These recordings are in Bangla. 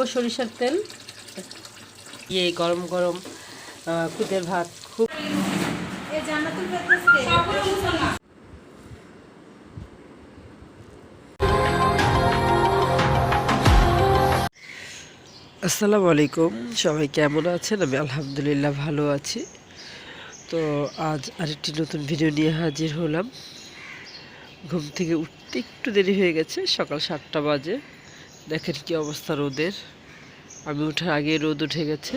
ও সরিষার তেল। ইয়ে গরম গরম খুদের ভাত খুব আসসালামু আলাইকুম সবাই কেমন আছেন? আমি আলহামদুলিল্লাহ ভালো আছি। তো আজ আরেকটি নতুন ভিডিও নিয়ে হাজির হলাম। ঘুম থেকে উঠতে একটু দেরি হয়ে গেছে সকাল সাতটা বাজে। দেখেন কি অবস্থা রোদের। আমি ওঠার আগে রোদ উঠে গেছে।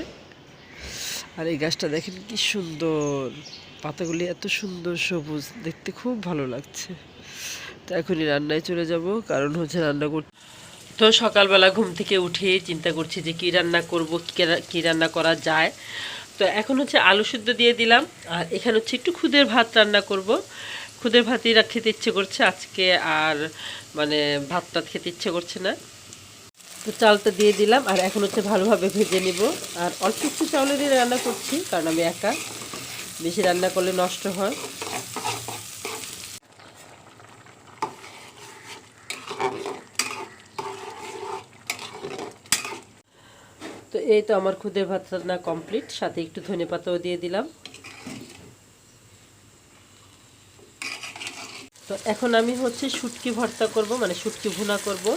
আর এই গাছটা দেখেন কি সুন্দর। পাতাগুলি এত সুন্দর সবুজ, দেখতে খুব ভালো লাগছে। তো এখনই রান্নায় চলে যাব, কারণ হচ্ছে রান্না করতে তো সকালবেলা ঘুম থেকে উঠে চিন্তা করছি যে কী রান্না করব, কি রান্না করা যায়। তো এখন হচ্ছে আলু সিদ্ধ দিয়ে দিলাম। আর এখানে হচ্ছে একটু খুদের ভাত রান্না করব। খুদের ভাতই খেতে ইচ্ছে করছে আজকে, আর মানে ভাত টাত খেতে ইচ্ছে করছে না। তো চালটা দিয়ে দিলাম, আর এখন হচ্ছে ভালোভাবে ভেজে নিব। আর অল্প একটু চাউলেরই রান্না করছি, কারণ আমি একা। বেশি রান্না করলে নষ্ট হয়। তো এই তো আমার খুদের ভাত রান্না কমপ্লিট, সাথে একটু ধনে পাতাও দিয়ে দিলাম। তো এখন আমি হচ্ছে শুটকি ভর্তা করব মানে শুটকি ভুনা করব।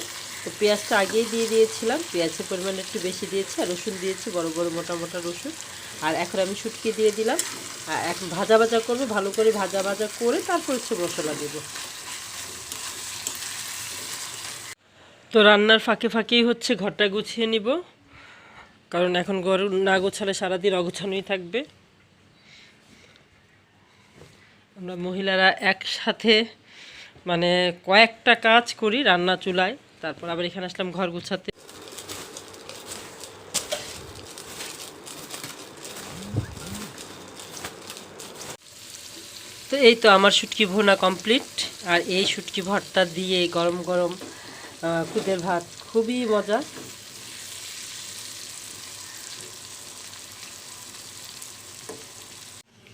তো পেঁয়াজটা আগেই দিয়ে দিয়েছিলাম। পেঁয়াজের পরিমাণ একটু বেশি দিয়েছি আর রসুন দিয়েছি, বড় বড় মোটা মোটা রসুন। আর এখন আমি শুটকি দিয়ে দিলাম। আর এখন ভাজা ভাজা করব, ভালো করে ভাজা ভাজা করে তারপর হচ্ছে মশলা দেবো। তো রান্নার ফাঁকে ফাঁকেই হচ্ছে, ঘরটা গুছিয়ে নিব। কারণ এখন ঘর না গোছালে সারাদিন অগোছানোই থাকবে। আমরা মহিলারা একসাথে মানে কয়েকটা কাজ করি রান্না চুলায়। তারপর আবার এখানে আসলাম ঘর গুছাতে। তো এই তো আমার শুটকি ভুনা কমপ্লিট আর এই শুটকি ভর্তা দিয়ে গরম গরম খুদের ভাত, খুবই মজা।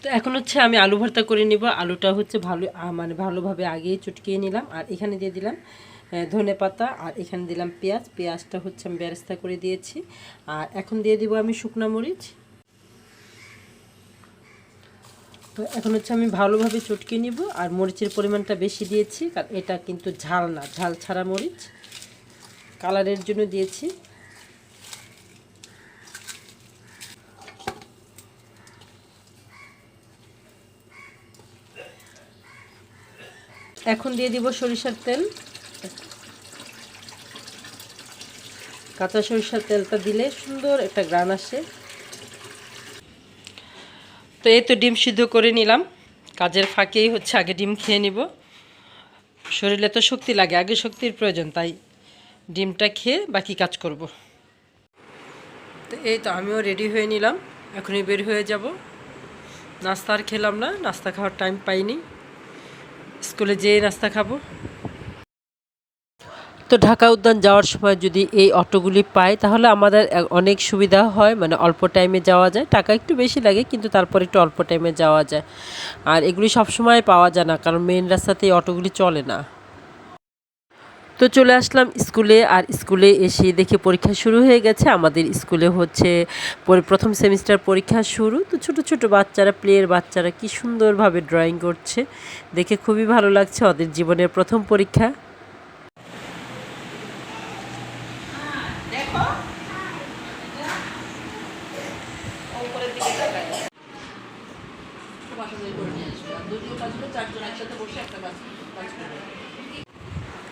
তো এখন হচ্ছে আমি আলু ভর্তা করে নিব। আলুটা হচ্ছে ভালো মানে ভালোভাবে আগেই চটকিয়ে নিলাম। আর এখানে দিয়ে দিলাম ধনে পাতা আর এখানে দিলাম পেঁয়াজ। পেঁয়াজটা হচ্ছে আমি বেরেস্তা করে দিয়েছি। আর এখন দিয়ে দিব আমি শুকনো মরিচ। তো এখন হচ্ছে আমি ভালোভাবে চটকিয়ে নিব আর মরিচের পরিমাণটা বেশি দিয়েছি, কারণ এটা কিন্তু ঝাল না, ঝাল ছাড়া মরিচ। কালারের জন্য দিয়েছি। এখন দিয়ে দিব সরিষার তেল। কাঁচা সরিষার তেলটা দিলে সুন্দর একটা গ্রান আসে। তো এই তো ডিম সিদ্ধ করে নিলাম। কাজের ফাঁকেই হচ্ছে আগে ডিম খেয়ে নিব। শরীরে তো শক্তি লাগে, আগে শক্তির প্রয়োজন, তাই ডিমটা খেয়ে বাকি কাজ করব। তো এই তো আমিও রেডি হয়ে নিলাম, এখনই বের হয়ে যাব। নাস্তা আর খেলাম না, নাস্তা খাওয়ার টাইম পাইনি। স্কুলে যেয়ে নাস্তা খাব। তো ঢাকা উদ্যান যাওয়ার সময় যদি এই অটোগুলি পাই তাহলে আমাদের অনেক সুবিধা হয়। মানে অল্প টাইমে যাওয়া যায়। টাকা একটু বেশি লাগে, কিন্তু তারপর একটু অল্প টাইমে যাওয়া যায়। আর এগুলি সবসময় পাওয়া যায় না, কারণ মেন রাস্তাতে এই অটোগুলি চলে না। তো চলে আসলাম স্কুলে, আর স্কুলে এসে দেখে পরীক্ষা শুরু হয়ে গেছে। আমাদের স্কুলে হচ্ছে প্রথম সেমিস্টার পরীক্ষা শুরু। তো ছোট ছোট বাচ্চারা প্লেয়ের বাচ্চারা কি সুন্দরভাবে ড্রয়িং করছে। দেখে খুবই ভালো লাগছে ওদের জীবনের প্রথম পরীক্ষা।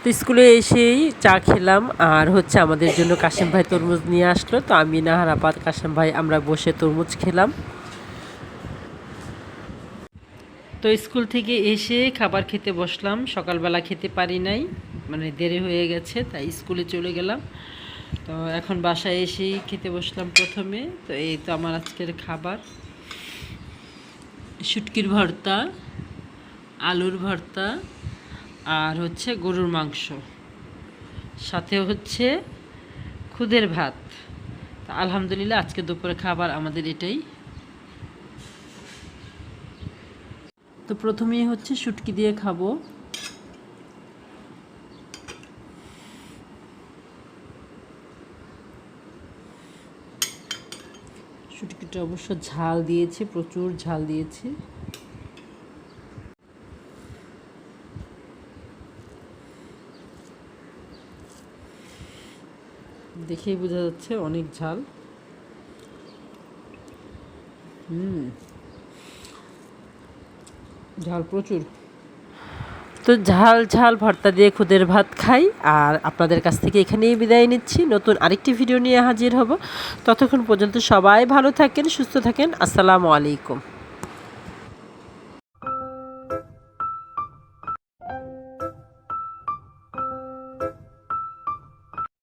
তো স্কুলে এসেই চা খেলাম, আর হচ্ছে আমাদের জন্য কাশেম ভাই তরমুজ নিয়ে আসলো। তো আমি, নাহার, আপাত, কাশেম ভাই আমরা বসে তরমুজ খেলাম। তো স্কুল থেকে এসে খাবার খেতে বসলাম। সকালবেলা খেতে পারি নাই মানে দেরি হয়ে গেছে, তাই স্কুলে চলে গেলাম। তো এখন বাসায় এসেই খেতে বসলাম প্রথমে। তো এই তো আমার আজকের খাবার। শুটকির ভর্তা, আলুর ভর্তা আর হচ্ছে গরুর মাংস। সাথে হচ্ছে খুদের ভাত। আলহামদুলিল্লাহ আজকে দুপুরে খাবার আমাদের এটাই। তো প্রথমেই হচ্ছে শুটকি দিয়ে খাব। শুটকিটা অবশ্য ঝাল দিয়েছে, প্রচুর ঝাল দিয়েছে। দেখেই বোঝা যাচ্ছে অনেক ঝাল। হুম। ঝাল প্রচুর। তো ঝাল ঝাল ভর্তা দিয়ে খুদের ভাত খাই। আর আপনাদের কাছ থেকে এখানেই বিদায় নিচ্ছি। নতুন আরেকটি ভিডিও নিয়ে হাজির হব। ততক্ষণ পর্যন্ত সবাই ভালো থাকেন, সুস্থ থাকেন। আসসালামু আলাইকুম।